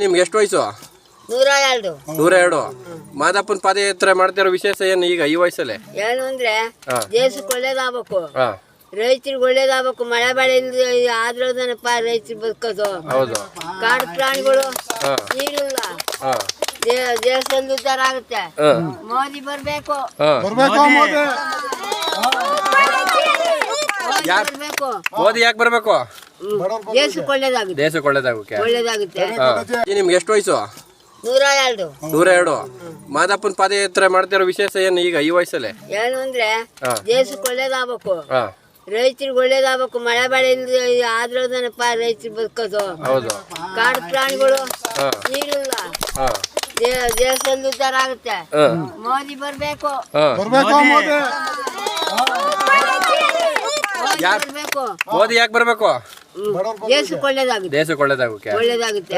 ನಿಮ್ಗೆ ಎಷ್ಟು ವಯಸ್ಸು? ನೂರ ಎರಡು ನೂರ ಎರಡು ಮಾದಪ್ಪನ ಪಾದಯಾತ್ರೆ ಮಾಡ್ತಿರೋ ವಿಶೇಷ ಏನು ಈಗ ಈ ವಯಸ್ಸಲ್ಲಿ? ಏನು ಅಂದ್ರೆ ಹಾ. ದೇಶಕ್ಕೆ ಒಳ್ಳೇದಾಗಬೇಕು. ಹಾ. ರೈತರಿಗೆ ಒಳ್ಳೇದಾಗಬೇಕು. ಮಳೆ ಬೆಳೆ ಆದ್ರದನಪ್ಪ ರೈತರು ಬದುಕೋದು. ಹೌದು. ಕಾಡು ಪ್ರಾಣಿಗಳು ಹಾ. ನೀರಿಲ್ಲ. ಹಾ. ದೇ- ದೇಶದಲ್ಲಿ ಉದ್ಧಾರ ಆಗುತ್ತೆ. ಹಾ. ಮೋದಿ ಬರ್ಬೇಕು. ಹಾ. ಯಾರ್- ಬರ್ಬೇಕು. ಮೋದಿ ಯಾಕೆ ಬರ್ಬೇಕು. ದೇಶಕ್ಕೆ ಒಳ್ಳೇದಾಗುತ್ತೆ ದೇಶಕ್ಕೆ ಒಳ್ಳೇದಾಗಕ್ಕೆ ಒಳ್ಳೇದಾಗುತ್ತೆ ಹಾ. ನಿಮ್ಗೆ ಎಷ್ಟು ವಯಸ್ಸು? ನೂರ ಎರಡು ನೂರ ಎರಡು ಮಾದಪ್ಪನ ಪಾದಯಾತ್ರೆ ಮಾಡ್ತಿರೋ ವಿಶೇಷ ಏನು ಈಗ ಈ ವಯಸ್ಸಲ್ಲಿ? ಏನು ಅಂದ್ರೆ ಹಾ. ದೇಶಕ್ಕೆ ಒಳ್ಳೇದಾಗಬೇಕು ಹಾ. ರೈತರಿಗೆ ಒಳ್ಳೇದಾಗಬೇಕು. ಮಳೆ ಬೆಳೆ ಆದ್ರೂನಪ್ಪ ಆದ್ರದನಪ್ಪ ರೈತರು ಬದುಕೋದು. ಹೌದು. ಕಾಡು ಪ್ರಾಣಿಗಳು ಹಾ. ನೀರಿಲ್ಲ. ಹಾ. ದೇ- ದೇಶದಲ್ಲಿ ಉದ್ಧಾರ ಆಗುತ್ತೆ. ಹಾ. ಮೋದಿ ಬರ್ಬೇಕು. ಹಾ. ಮೋದಿ. ಯಾರ್- ಬರ್ಬೇಕು. ಮೋದಿ ಯಾಕೆ ಬರ್ಬೇಕು. ದೇಶಕ್ಕೆ ಒಳ್ಳೇದಾಗುತ್ತೆ. ದೇಶಕ್ಕೆ ಒಳ್ಳೇದಾಗುತ್ತೆ. ಒಳ್ಳೇದಾಗುತ್ತೆ.